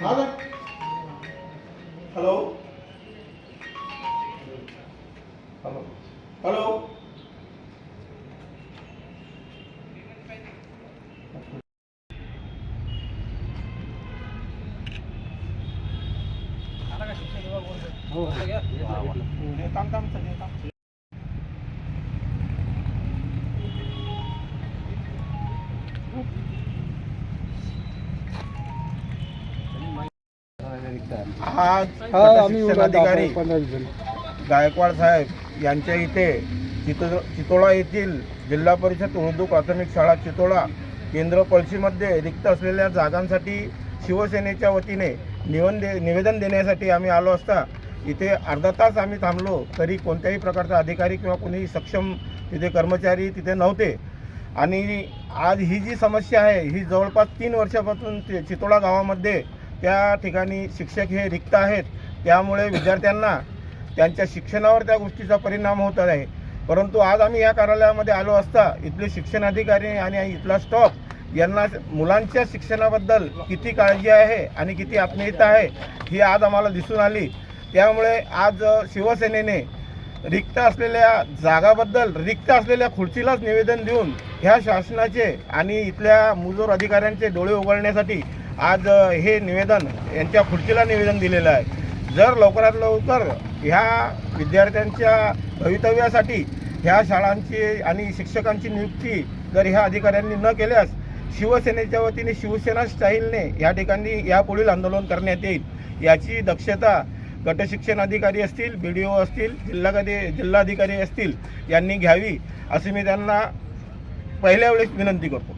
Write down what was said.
나는 hello hello hello 어, 땅땅 땅땅 आज शिक्षण अधिकारी गायकवाड साहेब यांच्या इथे चितो चितोळा येथील जिल्हा परिषद उर्दू प्राथमिक शाळा चितोळा केंद्र पळशीमध्ये रिक्त असलेल्या जागांसाठी शिवसेनेच्या वतीने निवन दे निवेदन देण्यासाठी आम्ही आलो असता इथे अर्धा तास आम्ही थांबलो तरी कोणत्याही प्रकारचा अधिकारी किंवा कोणीही सक्षम तिथे कर्मचारी तिथे नव्हते. आणि आज ही जी समस्या आहे ही जवळपास तीन वर्षापासून चितोळा गावामध्ये त्या ठिकाणी शिक्षक हे रिक्त आहेत. त्यामुळे विद्यार्थ्यांना त्यांच्या शिक्षणावर त्या गोष्टीचा परिणाम होत आहे. परंतु आज आम्ही या कार्यालयामध्ये आलो असता इथले शिक्षण अधिकारी आणि इथला स्टॉफ यांना मुलांच्या शिक्षणाबद्दल किती काळजी आहे आणि किती आत्मीयता आहे ही आज आम्हाला दिसून आली. त्यामुळे आज शिवसेनेने रिक्त असलेल्या जागाबद्दल रिक्त असलेल्या खुर्चीलाच निवेदन देऊन ह्या शासनाचे आणि इथल्या मुजोर अधिकाऱ्यांचे डोळे उघडण्यासाठी आज हे निवेदन यांच्या खुर्चीला निवेदन दिलेलं आहे. जर लवकरात लवकर ह्या विद्यार्थ्यांच्या भवितव्यासाठी ह्या शाळांची आणि शिक्षकांची नियुक्ती जर ह्या अधिकाऱ्यांनी न केल्यास शिवसेनेच्या वतीने शिवसेना स्टाईलने या ठिकाणी यापुढील आंदोलन करण्यात येईल याची दक्षता गटशिक्षण अधिकारी असतील बी डी ओ असतील जिल्हाधिकारी जिल्हाधिकारी असतील यांनी घ्यावी अशी मी त्यांना पहिल्या वेळेस विनंती करतो.